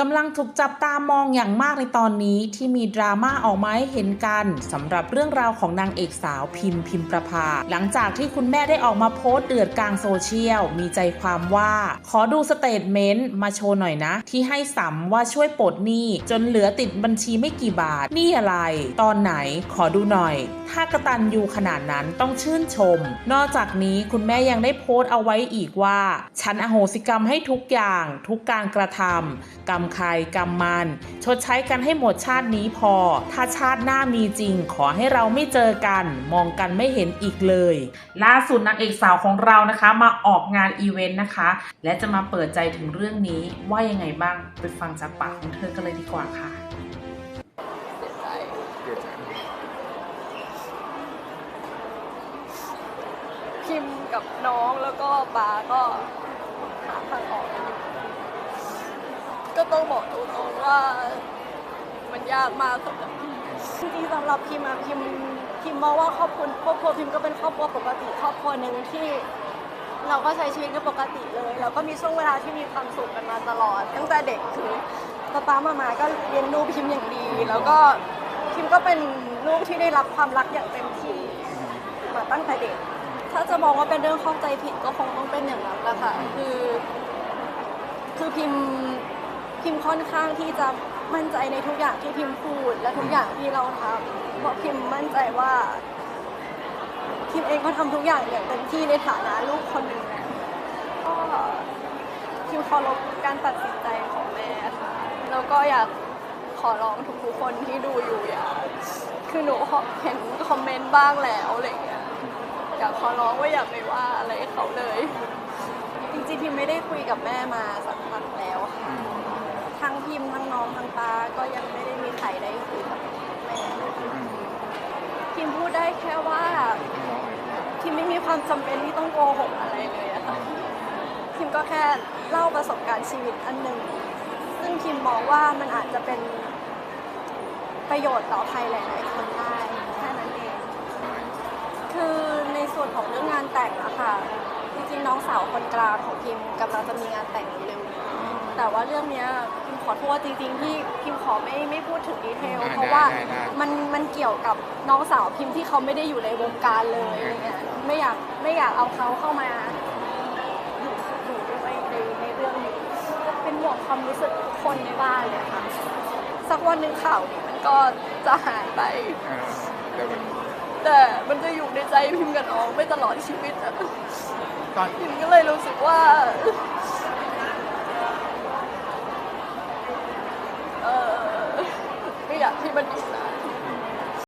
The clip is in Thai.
กำลังถูกจับตามองอย่างมากในตอนนี้ที่มีดราม่าออกมาให้เห็นกันสำหรับเรื่องราวของนางเอกสาวพิมพ์พิมประภา หลังจากที่คุณแม่ได้ออกมาโพสต์เดือดกลางโซเชียล มีใจความว่า ขอดูสเตทเมนต์มาโชว์หน่อยนะ ที่ให้สัมว่าช่วยปลดหนี้จนเหลือติดบัญชีไม่กี่บาทนี่อะไร ตอนไหนขอดูหน่อย ถ้ากระตันยูขนาดนั้นต้องชื่นชม นอกจากนี้คุณแม่ยังได้โพสต์เอาไว้อีกว่า ฉันอโหสิกรรมให้ทุกอย่าง ทุกการกระทำกรรมใครกรรมมัน ชดใช้กันให้หมดชาตินี้พอ ถ้าชาติหน้ามีจริง ขอให้เราไม่เจอกัน มองกันไม่เห็นอีกเลย ล่าสุดนางเอกสาวของเรานะคะ มาออกงานอีเวนต์นะคะ และจะมาเปิดใจถึงเรื่องนี้ว่ายังไงบ้างไปฟังจากปากของเธอกันเลยดีกว่าค่ะพิมกับน้องแล้วก็ปาก็หาทางออกกันอยู่ ต้องบอกตรงๆว่ามันยากมากสำหรับพิมจริงๆสำหรับพิมอะพิมพิมมองว่าครอบครัวครอบครัวพิมก็เป็นครอบครัวปกติครอบครัวหนึ่งที่เราก็ใช้ชีวิตกันปกติเลยแล้วก็มีช่วงเวลาที่มีความสุขกันมาตลอด ตั้งแต่เด็กคือป๊าป๊ามามาก็เลี้ยงดูพิมอย่างดี แล้วก็พิมก็เป็นลูกที่ได้รับความรักอย่างเต็มที่มาตั้งแต่เด็ก ถ้าจะมองว่าเป็นเรื่องเข้าใจผิดก็คงต้องเป็นอย่างนั้นแหละค่ะคือ คือพิม พิมค่อนข้างที่จะมั่นใจในทุกอย่างที่พิมพูด และทุกอย่างที่เราทำเพราะพิมมั่นใจว่าพิมเองก็ทำทุกอย่างอย่างเต็มที่ในฐานะลูกคนหนึ่งก็พิมเคารพการตัดสินใจของแม่ค่ะแล้วก็อยากขอร้องทุกๆคนที่ดูอยู่อย่าคือหนูเห็นคอมเมนต์บ้างแล้วอะไรอย่างเงี้ยอยากขอร้องว่าอย่าไปว่าอะไรเขาเลย จริงๆพิมไม่ได้คุยกับแม่มาสักพักแล้วค่ะ ทั้งพิมทั้งน้องทั้งปาก็ยังไม่ได้มีใครได้คุยกับแม่พิมพูดได้แค่ว่าพิมไม่มีความจำเป็นที่ต้องโกหกอะไรเลยอะค่ะพิมก็แค่เล่าประสบการณ์ชีวิตอันหนึ่งซึ่งพิมมองว่ามันอาจจะเป็นประโยชน์ต่อใครหลาย ๆ คนได้แค่นั้นเอง คือในส่วนของเรื่องงานแต่งอะค่ะจริงๆน้องสาวคนกลางของพิมกำลังจะมีงานแต่งเร็วนี้ แต่ว่าเรื่องเนี้ยพิมขอโทษจริงๆที่พิมขอไม่ไม่พูดถึงดีเทลได้เพราะว่าได้ได้มันมันเกี่ยวกับน้องสาวพิมพ์ที่เขาไม่ได้อยู่ในวงการเลยอะไรเงี้ยไม่อยากไม่อยากเอาเขาเข้ามาอยู่อยู่ด้วยในในเรื่องนี้เป็นห่วงความรู้สึกทุกคนในบ้านเลยค่ะสักวันหนึ่งข่าวนี้มันก็จะหายไปเออแต่มันแต่มันจะอยู่ในใจพิมพ์กับน้องไม่ตลอดชีวิตอะตอนพิมก็เลยรู้สึกว่า ออไม่อยากให้มันอยู่นาน